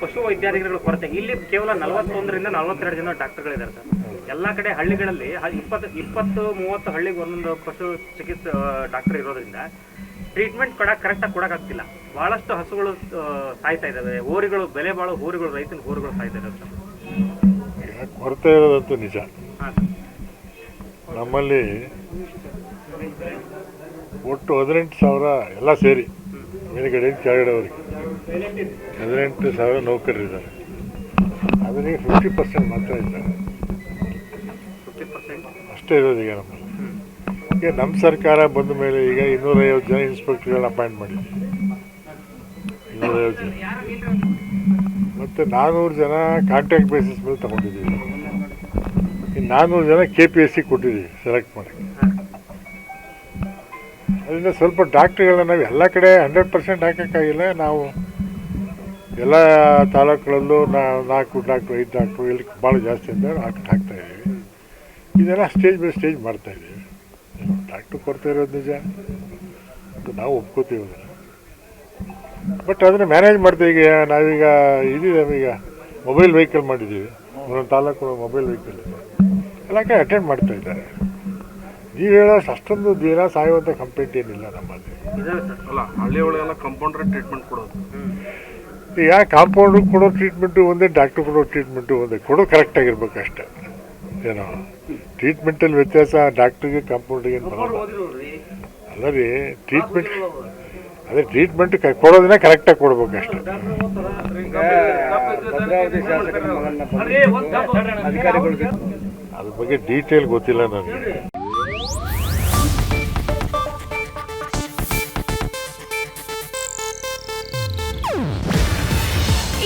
ಪಶು ವೈದ್ಯಾಧಿಕಾರಿಗಳ ಕೊರತೆ. ಇಲ್ಲಿ ಕೇವಲ ನಲವತ್ತೊಂದರಿಂದ ನಲವತ್ತೆರಡು ಜನ ಡಾಕ್ಟರ್ಗಳಿದ್ದಾರೆ ಸರ್. ಎಲ್ಲಾ ಕಡೆ ಹಳ್ಳಿಗಳಲ್ಲಿ ಇಪ್ಪತ್ತು ಇಪ್ಪತ್ತು ಮೂವತ್ತು ಹಳ್ಳಿಗೆ ಒಂದೊಂದು ಪಶು ಚಿಕಿತ್ಸೆ ಡಾಕ್ಟರ್ ಇರೋದ್ರಿಂದ ಟ್ರೀಟ್ಮೆಂಟ್ ಕೊಡಕ್ ಕರೆಕ್ಟಾಗಿ ಕೊಡಕ್ಕಾಗ್ತಿಲ್ಲ ಬಹಳಷ್ಟು ಹಸುಗಳು ಸಾಯ್ತಾ ಇದ್ದಾವೆ ಹೋರಿಗಳು ಬೆಲೆ ಬಾಳು ಹೋರಿಗಳು ರೈತನ ಹೋರಿಗಳು ಸಾಯ್ತಾ ಇದ್ದಾವೆ ಸರ್. ಕೊರತೆ ಇರೋದಂತೂ ನಿಜ. ನಮ್ಮಲ್ಲಿ ಒಟ್ಟು ಹದಿನೆಂಟು ಸಾವಿರ ಎಲ್ಲ ಸೇರಿ. ಮೇಲುಗಡೆ ಕೆಳಗಡೆವರೆಗೆ ಹದಿನೆಂಟು ಸಾವಿರ ನೌಕರರಿದ್ದಾರೆ ಅದರಲ್ಲಿ ಫಿಫ್ಟಿ ಪರ್ಸೆಂಟ್ ಮಾತ್ರ ಇದ್ದಾರೆ. ಅಷ್ಟೇ ಇರೋದು ಈಗ ಈಗ ನಮ್ಮ ಸರ್ಕಾರ ಬಂದ ಮೇಲೆ ಈಗ ಇನ್ನೂರೈವತ್ತು ಜನ ಇನ್ಸ್ಪೆಕ್ಟರ್ಗಳನ್ನ ಅಪಾಯಿಂಟ್ ಮಾಡಿದ್ವಿ. ಇನ್ನೂರೈವತ್ತು ಜನ. ಮತ್ತು ನಾನ್ನೂರು ಜನ ಕಾಂಟ್ಯಾಕ್ಟ್ ಬೇಸಿಸ್ ಮೇಲೆ ತಗೊಂಡಿದ್ದೀವಿ. ಇನ್ನು ನಾನ್ನೂರು ಜನ ಕೆ ಪಿ ಎಸ್ ಸಿ ಕೊಟ್ಟಿದ್ದೀವಿ ಸೆಲೆಕ್ಟ್ ಮಾಡಿ ಅದರಿಂದ ಸ್ವಲ್ಪ ಡಾಕ್ಟ್ರುಗಳನ್ನ ನಾವು ಎಲ್ಲ ಕಡೆ ಹಂಡ್ರೆಡ್ ಪರ್ಸೆಂಟ್ ಹಾಕೋಕ್ಕಾಗಿಲ್ಲ. ನಾವು ಎಲ್ಲ ತಾಲೂಕುಗಳಲ್ಲೂ ನಾ ನಾಲ್ಕು ಡಾಕ್ಟ್ರು ಐದು ಡಾಕ್ಟ್ರು ಇಲ್ಲಿ ಭಾಳ ಜಾಸ್ತಿ ಅಂತ ಹಾಕಿ ಹಾಕ್ತಾ ಇದ್ದೀವಿ. ಇದೆಲ್ಲ ಸ್ಟೇಜ್ ಬೈ ಸ್ಟೇಜ್ ಮಾಡ್ತಾ ಇದ್ದೀವಿ. ಡಾಕ್ಟ್ರು ಕೊಡ್ತಾ ಇರೋದು ನಿಜ. ಅದು ನಾವು ಒಪ್ಕೋತೀವಿ ಅದನ್ನು. ಬಟ್ ಅದನ್ನು ಮ್ಯಾನೇಜ್ ಮಾಡ್ತೀವಿ ಈಗ ನಾವೀಗ ಇದಿದೆ ಈಗ ಮೊಬೈಲ್ ವೆಹಿಕಲ್ ಮಾಡಿದ್ದೀವಿ. ಒಂದೊಂದು ತಾಲೂಕು ಮೊಬೈಲ್ ವೆಹಿಕಲ್ ಇದೆ. ಎಲ್ಲ ಕಡೆ ಅಟೆಂಡ್ ಮಾಡ್ತಾ ಇದ್ದಾರೆ. ನೀವು ಹೇಳೋಷ್ಟು ಅಷ್ಟೊಂದು ದಿನ ಸಾಯುವಂಥ ಕಂಪ್ಲೇಂಟ್ ಏನಿಲ್ಲ ನಮ್ಮಲ್ಲಿ. ಇದಾವೆ ಸರ್ ಅಲ್ಲ ಹಳ್ಳಿ ಒಳಗೆಲ್ಲ ಕಂಪೌಂಡರ್ ಟ್ರೀಟ್ಮೆಂಟ್ ಕೊಡೋದು ಈಗ ಕಾಂಪೌಂಡ್ ಕೊಡೋ ಟ್ರೀಟ್ಮೆಂಟು ಒಂದೇ ಡಾಕ್ಟ್ರು ಕೊಡೋ ಟ್ರೀಟ್ಮೆಂಟು ಒಂದೇ? ಕೊಡೋದು ಕರೆಕ್ಟಾಗಿರ್ಬೇಕು ಅಷ್ಟೇ. ಏನೋ ಟ್ರೀಟ್ಮೆಂಟಲ್ಲಿ ವ್ಯತ್ಯಾಸ ಡಾಕ್ಟ್ರಿಗೆ ಕಾಂಪೌಂಡ್ರಿಗೆ ಏನು ಬರೋಲ್ಲ. ಅಲ್ಲ ರೀ ಟ್ರೀಟ್ಮೆಂಟ್ ಅದೇ ಟ್ರೀಟ್ಮೆಂಟ್ ಕೊಡೋದನ್ನ ಕರೆಕ್ಟಾಗಿ ಕೊಡ್ಬೇಕು ಅಷ್ಟೆ. ಅದ್ರ ಬಗ್ಗೆ ಡೀಟೇಲ್ ಗೊತ್ತಿಲ್ಲ ನನಗೆ.